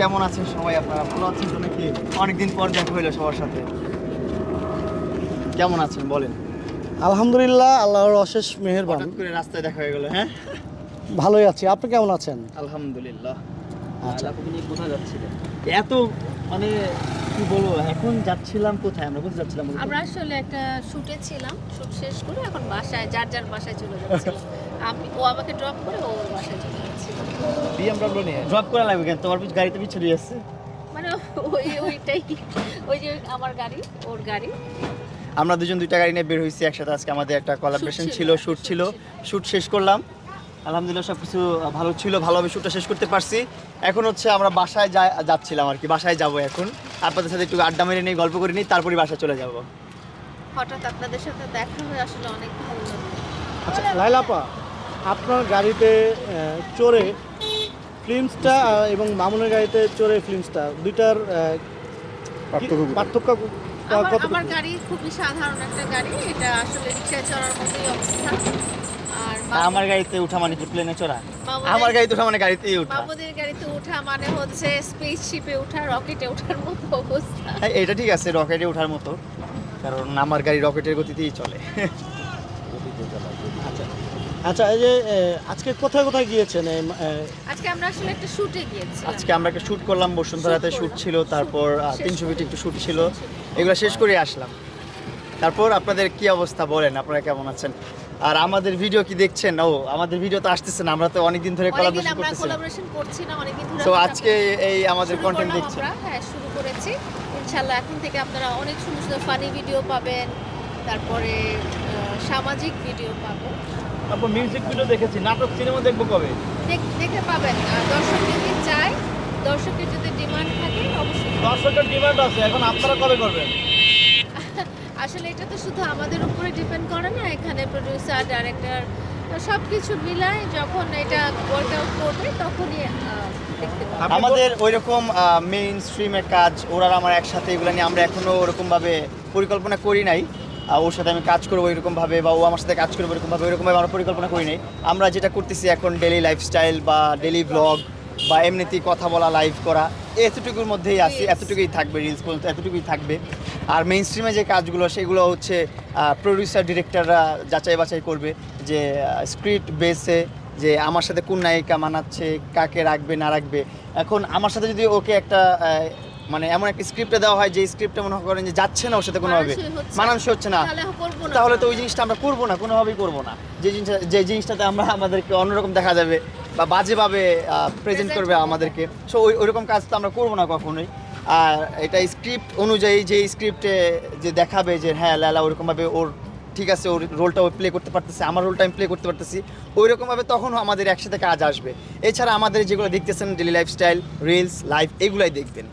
কেমন আছেন সবাই আপনারা? ভালো আছেন তো নাকি? অনেকদিন পর দেখা হইল সবার সাথে। কেমন আছেন বলেন? আলহামদুলিল্লাহ আল্লাহর অশেষ মেহেরবান। হঠাৎ করে রাস্তায় দেখা হয়ে গেল হ্যাঁ? ভালোই আছি। আপনি কেমন আছেন? আলহামদুলিল্লাহ। আচ্ছা। আচ্ছা আপনি কোথায় যাচ্ছিলেন? এত মানে কি বলব এখন যাচ্ছিলাম কোথায়? আমরা কোথায় যাচ্ছিলাম আমরা আসলে একটা শুটে ছিলাম শুট শেষ করে এখন বাসায় যার যার বাসায় চলে যাচ্ছিলাম। আমি ও আমাকে ড্রপ করে ও ওর বাসায় চলে যাচ্ছিল বিএমডব্লিউ নিয়ে। ড্রপ করা লাগবে কেন? তোমার পিছ- গাড়িতে পিছু দিয়ে আসছে। মানে ওই ওইটাই। ওই যে আমার গাড়ি ওর গাড়ি। আমরা দুজন দুইটা গাড়ি নিয়ে বের হয়েছি একসাথে। আজকে আমাদের একটা কোলাবরেশন ছিল শ্যুট ছিল। ছিল। শ্যুট শেষ করলাম। আলহামদুলিল্লাহ সব কিছু ভালো ছিল ভালোভাবে শ্যুটটা শেষ করতে পারছি। এখন হচ্ছে আমরা বাসায় যা- যাচ্ছিলাম আর কি। বাসায় যাব এখন। আপনাদের সাথে একটু আড্ডা মেরে নিই গল্প করে নিই তারপরে বাসায় চলে যাব। হঠাৎ আপনাদের সাথে দেখা হয়ে আসলে অনেক ভালো লাগল। আচ্ছা লাইলাপা। আপনার গাড়িতে চড়ে ফিল্মসটা এবং মামুনের গাড়িতে চড়ে ফিল্মসটা দুইটার কি- পার্থক্য আমার আমার গাড়ি খুবই সাধারণ একটা গাড়ি এটা আসলে রিক্সায় চড়ার মতোই অবস্থা। আর আমার গাড়িতে ওঠা মানে কি প্লেনে চড়া? আমার গাড়িতে ওঠা মানে গাড়িতেই উঠা। বাবুদের গাড়িতে ওঠা মানে হচ্ছে স্পেস শিপে ওঠা রকেটে ওঠার মতো অবস্থা। হ্যাঁ এটা ঠিক আছে রকেটে ওঠার মতো। কারণ আমার গাড়ি রকেটের গতিতেই চলে। আচ্ছা। আচ্ছা এই যে আজকে কোথায় কোথায় গিয়েছেন আজকে আমরা আসলে একটা শুটে গিয়েছি আজকে আমরা একটা শ্যুট করলাম বসুন্ধরাতে শ্যুট ছিল তারপর তিনশো ফিট একটু শ্যুট ছিল এগুলো শেষ করে আসলাম। তারপর আপনাদের কি অবস্থা বলেন আপনারা কেমন আছেন? আর আমাদের ভিডিও কি দেখছেন? ও আমাদের ভিডিও তো আসতেছে না আমরা তো অনেকদিন ধরে কোলাবরেশন করছি না অনেকদিন ধরে তো আজকে এই আমাদের কন্টেন্ট দেখছেন। হ্যাঁ শুরু করেছি। ইনশাআল্লাহ এখন থেকে আপনারা অনেক সুন্দর সুন্দর ফানি ভিডিও পাবেন তারপরে সামাজিক ভিডিও পাবো। তারপর মিউজিক ভিডিও দেখেছি নাটক সিনেমা দেখব কবে? দেখ- দেখতে পাবেন আর দর্শক যদি চায় দর্শকের যদি ডিমান্ড থাকে অবশ্যই। দর্শকের ডিমান্ড আছে এখন আপনারা কবে করবেন? আসলে এটা তো শুধু আমাদের উপরে ডিপেন্ড করে না এখানে প্রডিউসার ডাইরেক্টর সব কিছু মিলায় যখন এটা ওয়ার্কআউট করবে তখনই আমাদের ওই ওইরকম মেইন স্ট্রিমের কাজ ওরা আমার একসাথে এগুলো নিয়ে আমরা এখনও ওরকমভাবে পরিকল্পনা করি নাই। ওর সাথে আমি কাজ করব এরকমভাবে বা ও আমার সাথে কাজ করব এরকমভাবে ওইরকমভাবে আমরা পরিকল্পনা করি নাই। আমরা যেটা করতেছি এখন ডেলি লাইফস্টাইল বা ডেলি ব্লগ বা এমনিতেই কথা বলা লাইভ করা, এতটুকুর মধ্যেই আছি, এতটুকুই থাকবে রিলস পর্যন্ত এতটুকুই থাকবে। আর মেইন স্ট্রিমে যে কাজগুলো, সেগুলো হচ্ছে প্রডিউসার ডিরেক্টররা যাচাই বাছাই করবে যে স্ক্রিপ্ট বেসে যে আমার সাথে কোন নায়িকা মানাচ্ছে কাকে রাখবে না রাখবে। এখন আমার সাথে যদি ওকে একটা মানে এমন একটা স্ক্রিপ্টে দেওয়া হয় যে স্ক্রিপ্টে মনে করেন যে যাচ্ছে না ওর সাথে কোনোভাবে মানানসই হচ্ছে। না। মানানসই হচ্ছে না। তাহলে তো ওই জিনিসটা আমরা করব না কোনোভাবেই করব না। যে জিনিসটা যে জিনিসটাতে আমরা আমাদেরকে অন্যরকম দেখা যাবে বা বাজেভাবে প্রেজেন্ট করবে করবে। আমাদেরকে। সো ওই ওইরকম কাজ তো আমরা করব না কখনোই। আর এটা স্ক্রিপ্ট অনুযায়ী যে স্ক্রিপ্টে যে দেখাবে যে হ্যাঁ লালা ওরকমভাবে ওর ঠিক আছে, ওর রোলটা ও প্লে করতে পারতেছে, আমার রোলটা আমি প্লে করতে পারতেছি। ওই রকমভাবে তখনও আমাদের একসাথে কাজ আসবে। এছাড়া আমাদের যেগুলো দেখতেছেন ডেলি লাইফস্টাইল রিলস লাইফ এগুলাই দেখবেন।